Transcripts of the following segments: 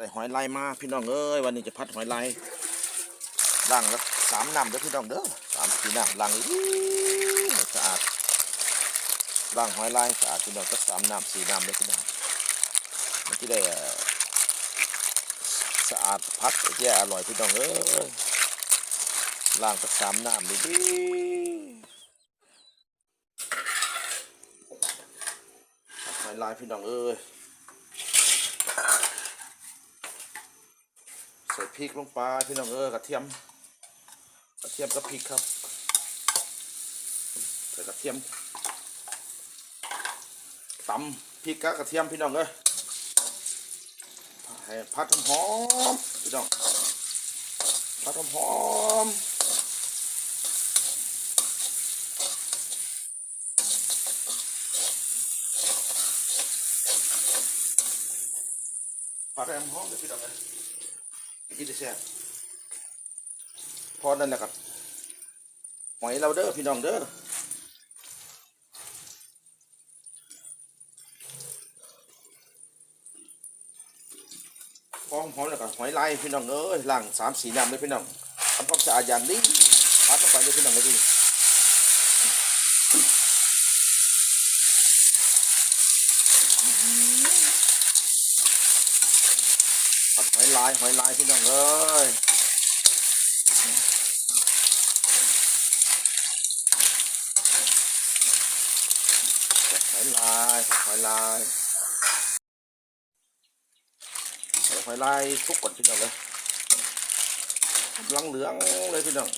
ได้หอยลายมาพี่น้องเอ้ยวันนี้จะพัดหอยลายล้างแล้วสามน้ำเด้อพี่น้องเด้อสามสี่น้ำล้างนี้สะอาดล้างหอยลายสะอาดพี่น้องก็สามน้ำสี่น้ำเด้อพี่น้องมันจะได้สะอาดพัดแย่อร่อยพี่น้องเอ้ยล้างก็สามน้ำดีหอยลายพี่น้องเอ้ย ส่พริกลงไปพี่น้องเออกระเทียม กระเทียมกับพริกครับ ใส่กระเทียมตำพริกกับกระเทียมพี่น้องเอ้ยให้ผัดหอมพี่น้องผัดหอมผัดให้หอมเลยพี่น้องเอ้ย กินได้แซ่บพอนั่นแหละครับหอยเราเด้อพี่น้องเด้อพอหอมแล้วก็หอยลายพี่น้องเอ้ยล่างสามสี่น้ำเลยพี่น้องทำความสะอาดอย่างดีพัดลงไปเลยพี่น้องเลยพี่ผัดหอย ลายหอยลายพี่น้องเอ้ยหอยลายหอยลายหอยลายทุกก่อนพี่น้องเลยกำลังเหลืองเลยพี่น้อง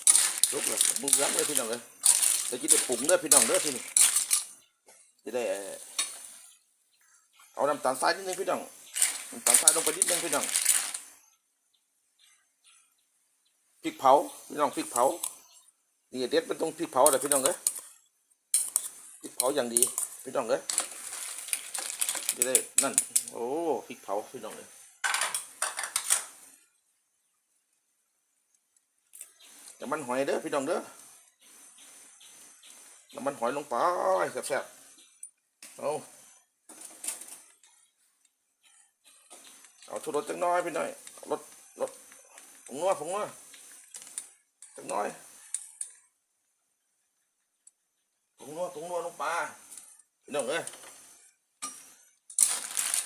ทุกเลยเหลืองเลยพี่น้องเลยเดี๋ยวจะได้ปรุงเด้อพี่น้องเด้อที่นี่จะได้เอ่อเอาน้ำตาลทรายนิดนึงพี่น้องน้ำตาลทรายลงไปนิดนึงพี่น้อง พริกเผาพี่น้องพริกเผานี่เด็ดเป็นตรงพริกเผาอะไรพี่น้องเอ้ยพริกเผาอย่างดีพี่น้องเอ้ยจะได้นั่นโอ้พริกเผาพี่น้องเอ้ยน้ำมันหอยเด้อพี่น้องเด้อน้ำมันหอยลงไปแซ่บๆเอาเอาชุดรสจังน้อยพี่น้อยรสรสผงนัวผงนัว จังน้อยถุงนัวถุงนัวลงปลาพี่น้องเอ้ย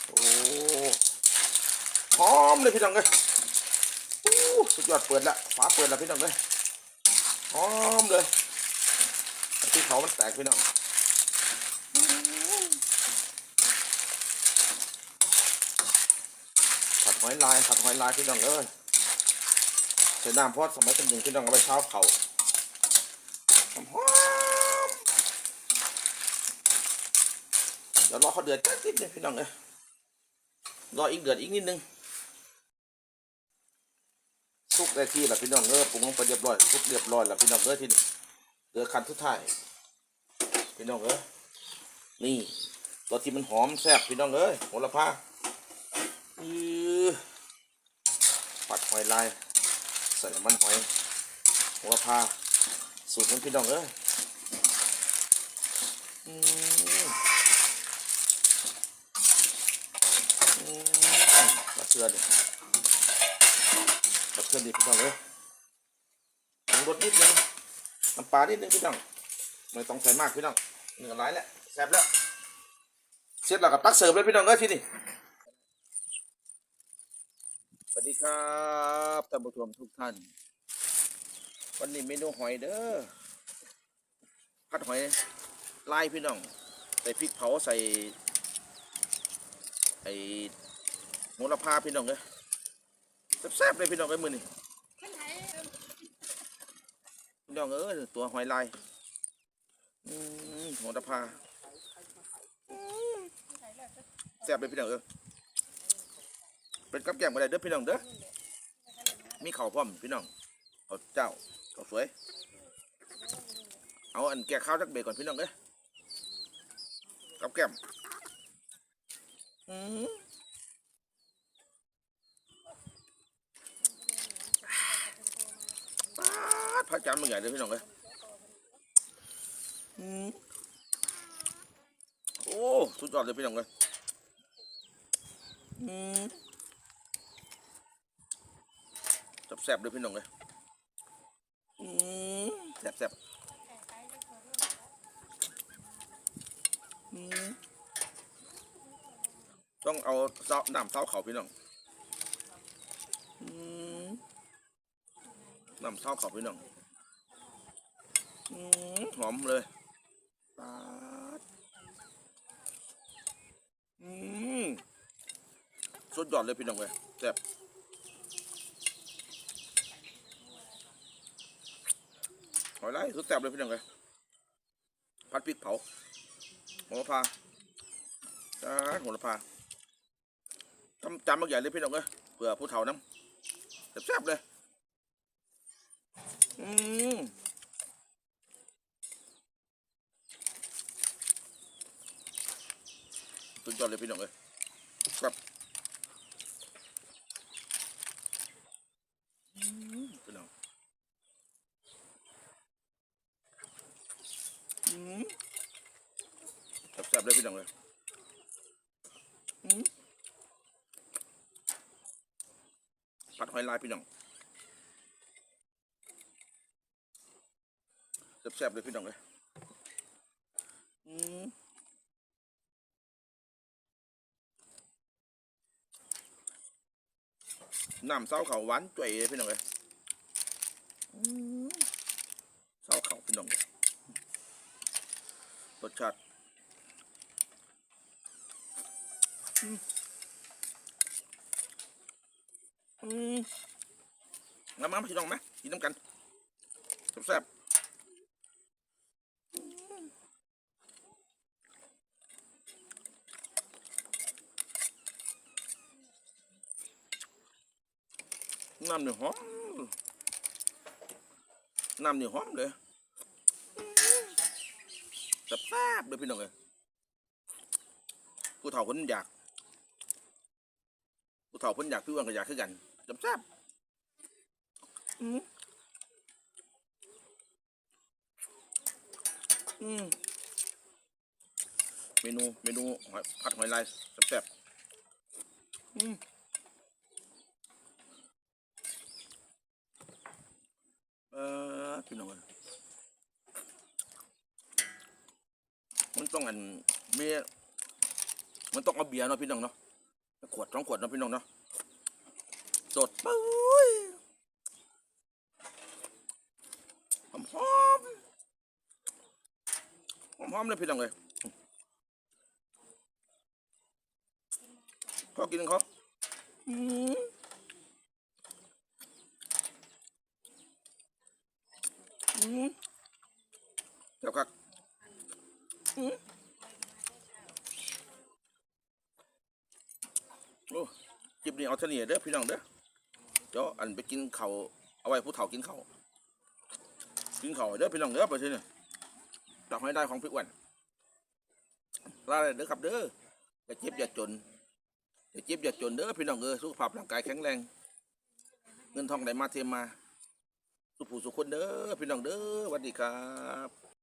โอ้หอมเลยพี่น้องเอ้ยสุดยอดเปิดละฝาเปิดละพี่น้องเอ้ยหอมเลยที่เขามันแตกพี่น้องผัดหอยลายผัดหอยลายพี่น้องเอ้ย ใส่น้ำพราะสมัยเป็นหนึ่งที่น้องเอาไปเช้าเขาหอมเดี๋ยวรอเขาเดือดแค่นิดนึงพี่น้องเอ้ยรออีกเดือดอีกนิดนึงสุกได้ที่แล้วพี่น้องเอ้ยปรุงลงไปเรียบร้อยสุกเรียบร้อยแล้วพี่น้องเอ้ยที่นี่เหลือคันทุดท้ายพี่น้องเอ้ยนี่ตัวที่มันหอมแซ่บพี่น้องเอ้ยโหระพาอือปัดหอยลาย ใส่น้ำมันหอยหัวพาสูตรมันพี่น้องเอ้ยอืมาเชือดิมาเชือดิพี่น้องเอ้ยปรุงรสนิดนึงน้ำปลานิดนึงพี่น้องไม่ต้องใส่มากพี่น้องเหนือร้ายแหละแซ่บแล้วเสร็จแล้วก็ตักเสิร์ฟเลยพี่น้องเอ้ยที่นี่ สวัสดีครับท่านผู้ชมทุกท่าน วันนี้เมนูหอยเด้อผัดหอยลายพี่น้อง ใส่พริกเผาใส่ไอ้โหระพาพี่น้องเลยแซ่บๆเลยพี่น้องเอ้มือนี่พี่น้องเอ้ยตัวหอยลายมโหระพาแซ่บเลยพี่น้องเอ้ย เป็นกับแกล้มอะไรเด้อพี่น้องเด้อมีข้าวพร้อมพี่น้องเอาเจ้าเอาสวย เอาอันแกะข้าวจักเบก่อนพี่น้องเอ้ยกับแก้มอืมป๊าดพัดจานมันใหญ่เลยพี่น้องเอ้ยอืมโอ้ สุดยอดเลยพี่น้องเอ้ยอืม แซ่บๆเลยพี่น้องเลยอืมแซ่บๆอืมต้องเอาเซ้าน้ำเซ้าเขาพี่น้องอืมน้ำเซ้าเขาพี่น้องอืมหอมเลยปาดอืมสุดยอดเลยพี่น้องเลยแซ่บ อยไล่สุดแซ่บเลยพี่น้องเลยผัดพริกเผาโหระพาจ้าโหระพาจำจำมากใหญ่เลยพี่น้องเลยเผื่อผู้เฒ่าน้ำแซ่บเลยอืมสุดยอดเลยพี่น้องเลยครับอืมพี่น้อง อืมแซ่บๆเลยพี่น้องเลยอืม ผัดหอยลายพี่น้องแซ่บๆเลยพี่น้องเลยอืมน้ำเส้าเขาหวานจ่วยเลยพี่น้องเลยเส้าเขาพี่น้องเลยรสชาติ อืมอืมมามาพี่น้องไหมกินน้ำกันแซ่บน้ำเนี่ยหอมน้ำเนี่ยหอมเลยแซ่บเลยพี่น้องเลยผู้เฒ่าคนอยากผู้เฒ่าคนอยากพี่อ้วันก็อยากคือกัน แซ่บอืมอืมเมนู เมนูหอยผัดหอยลายแซ่บๆอืมเออพี่น้องเอ้ยมันต้องอันเมียมันต้องเอาเบียร์เนาะพี่น้องเนาะขวดสองขวดเนาะพี่น้องเนาะ สดปุ้ยหอมหอมหอมหอมเลยพี่น้องเลยขอกินเขาอืมอืมเดี๋ยวครับโอ้คลิปนี้เอาเท่านี้เด้อพี่น้องเด้อ เดี๋ยวอันไปกินเขาเอาไว้ผู้เฒ่ากินเขากินเขาเด้อพี่น้องเด้อไปเถอะเนี่ยจับให้ได้ของพี่อ้วนลาเลยเด้อครับเด้ออย่าเจ็บอย่าจนอย่าเจ็บอย่าจนเด้อพี่น้องเออสุขภาพร่างกายแข็งแรง เงินทองไหลมาเทมา สุขผู้สุขคนเด้อพี่น้องเด้อสวัสดีครับ